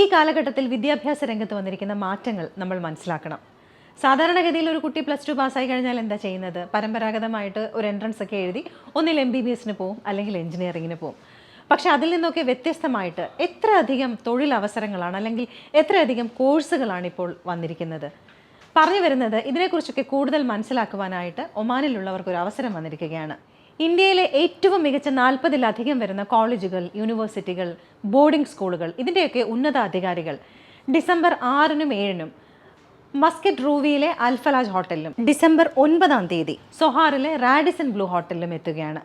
ഈ കാലഘട്ടത്തിൽ വിദ്യാഭ്യാസ രംഗത്ത് വന്നിരിക്കുന്ന മാറ്റങ്ങൾ നമ്മൾ മനസ്സിലാക്കണം. സാധാരണഗതിയിൽ ഒരു കുട്ടി പ്ലസ് ടു പാസ്സായി കഴിഞ്ഞാൽ എന്താ ചെയ്യുന്നത്? പരമ്പരാഗതമായിട്ട് ഒരു എൻട്രൻസ് ഒക്കെ എഴുതി ഒന്നിൽ എം ബി ബി എസിന് പോവും അല്ലെങ്കിൽ എഞ്ചിനീയറിങ്ങിന് പോവും. പക്ഷെ അതിൽ നിന്നൊക്കെ വ്യത്യസ്തമായിട്ട് എത്ര അധികം തൊഴിലവസരങ്ങളാണ് അല്ലെങ്കിൽ എത്രയധികം കോഴ്സുകളാണ് ഇപ്പോൾ വന്നിരിക്കുന്നത്? പറഞ്ഞു വരുന്നത് ഇതിനെക്കുറിച്ചൊക്കെ കൂടുതൽ മനസ്സിലാക്കുവാനായിട്ട് ഒമാനിലുള്ളവർക്ക് ഒരു അവസരം വന്നിരിക്കുകയാണ്. ഇന്ത്യയിലെ ഏറ്റവും മികച്ച നാൽപ്പതിലധികം വരുന്ന കോളേജുകൾ യൂണിവേഴ്സിറ്റികൾ ബോർഡിംഗ് സ്കൂളുകൾ ഇതിന്റെയൊക്കെ ഉന്നതാധികാരികൾ. ഡിസംബർ ആറിനും ഏഴിനും മസ്കറ്റ് റൂവിയിലെ അൽഫലാജ് ഹോട്ടലിലും. ഡിസംബർ ഒൻപതാം തീയതി സൊഹാറിലെ റാഡിസൺ ബ്ലൂ ഹോട്ടലിലും എത്തുകയാണ്.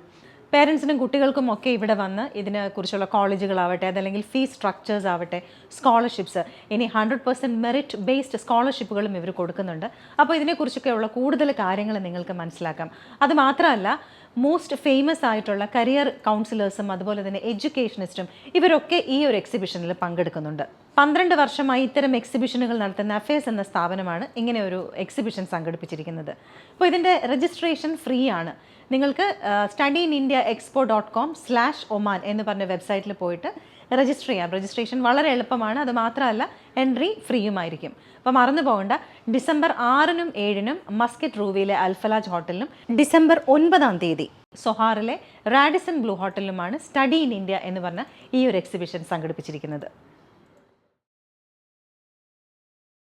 പേരൻസിനും കുട്ടികൾക്കും ഒക്കെ ഇവിടെ വന്ന് ഇതിനെക്കുറിച്ചുള്ള കോളേജുകളാവട്ടെ അതല്ലെങ്കിൽ ഫീസ് സ്ട്രക്ചേഴ്സ് ആവട്ടെ സ്കോളർഷിപ്സ് ഇനി ഹൺഡ്രഡ് പെർസെന്റ് മെറിറ്റ് ബേസ്ഡ് സ്കോളർഷിപ്പുകളും ഇവർ കൊടുക്കുന്നുണ്ട്. അപ്പോൾ ഇതിനെക്കുറിച്ചൊക്കെ ഉള്ള കൂടുതൽ കാര്യങ്ങൾ നിങ്ങൾക്ക് മനസ്സിലാക്കാം. അത് മാത്രമല്ല മോസ്റ്റ് ഫേമസ് ആയിട്ടുള്ള കരിയർ കൗൺസിലേഴ്സും അതുപോലെ തന്നെ എഡ്യൂക്കേഷനിസ്റ്റും ഇവരൊക്കെ ഈ ഒരു എക്സിബിഷനിൽ പങ്കെടുക്കുന്നുണ്ട്. പന്ത്രണ്ട് വർഷമായി ഇത്തരം എക്സിബിഷനുകൾ നടത്തുന്ന അഫേഴ്സ് എന്ന സ്ഥാപനമാണ് ഇങ്ങനെ ഒരു എക്സിബിഷൻ സംഘടിപ്പിച്ചിരിക്കുന്നത്. അപ്പോൾ ഇതിന്റെ രജിസ്ട്രേഷൻ ഫ്രീ ആണ്. നിങ്ങൾക്ക് study in India expo dot com slash Oman എന്ന് പറഞ്ഞ വെബ്സൈറ്റിൽ പോയിട്ട് രജിസ്റ്റർ ചെയ്യാം. രജിസ്ട്രേഷൻ വളരെ എളുപ്പമാണ്. അത് മാത്രമല്ല എൻട്രി ഫ്രീയുമായിരിക്കും അപ്പോൾ മറന്നു പോകേണ്ട. ഡിസംബർ ആറിനും ഏഴിനും മസ്കറ്റ് റൂവിയിലെ അൽഫലാജ് ഹോട്ടലിലും ഡിസംബർ ഒൻപതാം തീയതി സൊഹാറിലെ റാഡിസൺ ബ്ലൂ ഹോട്ടലിലുമാണ് സ്റ്റഡി ഇൻ ഇന്ത്യ എന്ന് പറഞ്ഞ ഈ ഒരു എക്സിബിഷൻ സംഘടിപ്പിച്ചിരിക്കുന്നത്.